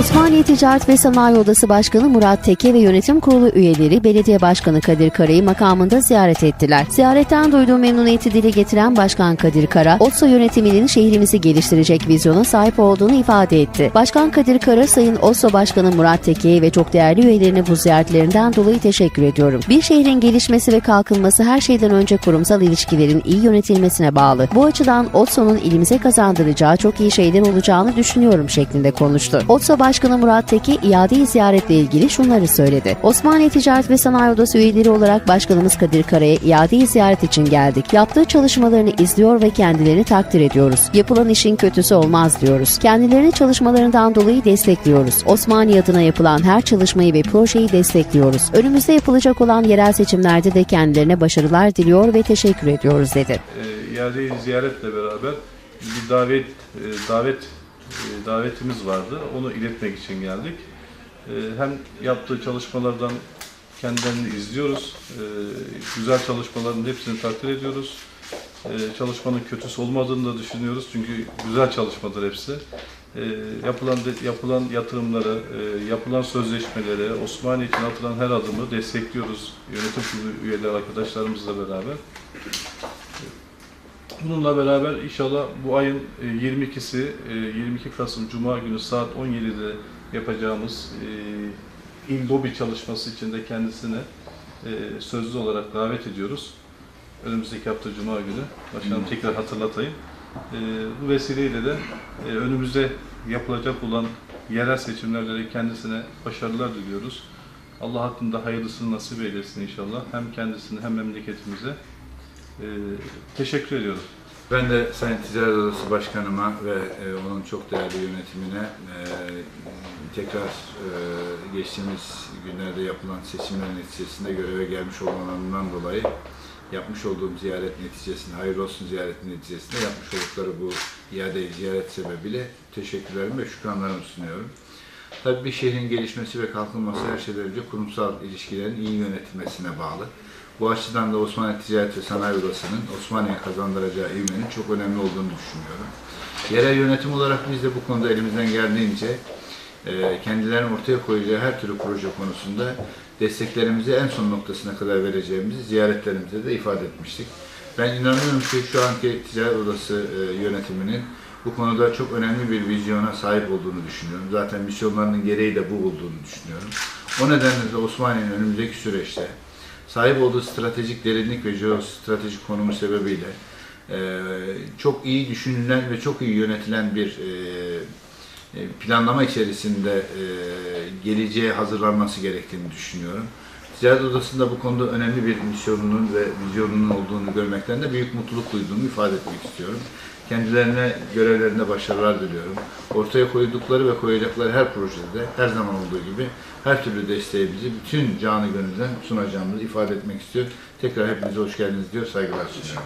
Osmaniye Ticaret ve Sanayi Odası Başkanı Murat Teke ve yönetim kurulu üyeleri Belediye Başkanı Kadir Kara'yı makamında ziyaret ettiler. Ziyaretten duyduğu memnuniyeti dile getiren Başkan Kadir Kara, OTSO yönetiminin şehrimizi geliştirecek vizyona sahip olduğunu ifade etti. Başkan Kadir Kara, Sayın OTSO Başkanı Murat Teke'ye ve çok değerli üyelerine bu ziyaretlerinden dolayı teşekkür ediyorum. Bir şehrin gelişmesi ve kalkınması her şeyden önce kurumsal ilişkilerin iyi yönetilmesine bağlı. Bu açıdan OTSO'nun ilimize kazandıracağı çok iyi şeyler olacağını düşünüyorum şeklinde konuştu. OTSO Başkanı Murat Teki iade ziyaretle ilgili şunları söyledi. Osmaniye Ticaret ve Sanayi Odası üyeleri olarak Başkanımız Kadir Kara'ya iade ziyaret için geldik. Yaptığı çalışmalarını izliyor ve kendilerini takdir ediyoruz. Yapılan işin kötüsü olmaz diyoruz. Kendilerini çalışmalarından dolayı destekliyoruz. Osmaniye adına yapılan her çalışmayı ve projeyi destekliyoruz. Önümüzde yapılacak olan yerel seçimlerde de kendilerine başarılar diliyor ve teşekkür ediyoruz dedi. e, iadeyi ziyaretle beraber bir davet e, davet davetimiz vardı. Onu iletmek için geldik. E, hem yaptığı çalışmalardan kendilerini izliyoruz. E, güzel çalışmaların hepsini takdir ediyoruz. E, çalışmanın kötüsü olmadığını da düşünüyoruz. Çünkü güzel çalışmadır hepsi. E, yapılan yapılan yatırımları, e, yapılan sözleşmeleri, Osmaniye için atılan her adımı destekliyoruz. Yönetim kurulu üyeleri arkadaşlarımızla beraber. Bununla beraber inşallah bu ayın e, 22'si, e, 22 Kasım Cuma günü saat 17'de yapacağımız e, il lobi çalışması için de kendisine e, sözlü olarak davet ediyoruz. Önümüzdeki hafta Cuma günü. Başkanım tekrar hatırlatayım. E, Bu vesileyle de e, önümüzde yapılacak olan yerel seçimlerde de kendisine başarılar diliyoruz. Allah hakkında hayırlısını nasip eylesin inşallah. Hem kendisine hem memleketimize. E, teşekkür ediyorum. Ben de Sayın Ticaret Odası Başkanıma ve e, onun çok değerli yönetimine e, tekrar e, geçtiğimiz günlerde yapılan seçimler neticesinde göreve gelmiş olmalarından dolayı yapmış olduğum ziyaret neticesinde, hayırlı olsun ziyaret neticesinde yapmış oldukları bu iade ziyaret sebebiyle teşekkürlerimi ve şükranlarımı sunuyorum. Tabii bir şehrin gelişmesi ve kalkınması her şeyden önce kurumsal ilişkilerin iyi yönetilmesine bağlı. Bu açıdan da Osmanlı Ticaret ve Sanayi Odası'nın Osmaniye'ye kazandıracağı ivmenin çok önemli olduğunu düşünüyorum. Yerel yönetim olarak biz de bu konuda elimizden geldiğince e, kendilerinin ortaya koyacağı her türlü proje konusunda desteklerimizi en son noktasına kadar vereceğimizi ziyaretlerimizde de ifade etmiştik. Ben inanıyorum ki şu anki Ticaret Odası e, yönetiminin bu konuda çok önemli bir vizyona sahip olduğunu düşünüyorum. Zaten misyonlarının gereği de bu olduğunu düşünüyorum. O nedenle de Osmaniye'nin önümüzdeki süreçte sahip olduğu stratejik derinlik ve jeostratejik konumu sebebiyle e, çok iyi düşünülen ve çok iyi yönetilen bir e, e, planlama içerisinde geleceğe hazırlanması gerektiğini düşünüyorum. Ticaret Odası'nda bu konuda önemli bir misyonunun ve vizyonunun olduğunu görmekten de büyük mutluluk duyduğumu ifade etmek istiyorum. Kendilerine görevlerinde başarılar diliyorum. Ortaya koydukları ve koyacakları her projede her zaman olduğu gibi her türlü desteğimizi bütün canı gönülden sunacağımızı ifade etmek istiyorum. Tekrar hepinize hoş geldiniz diyor, saygılar sunuyorum.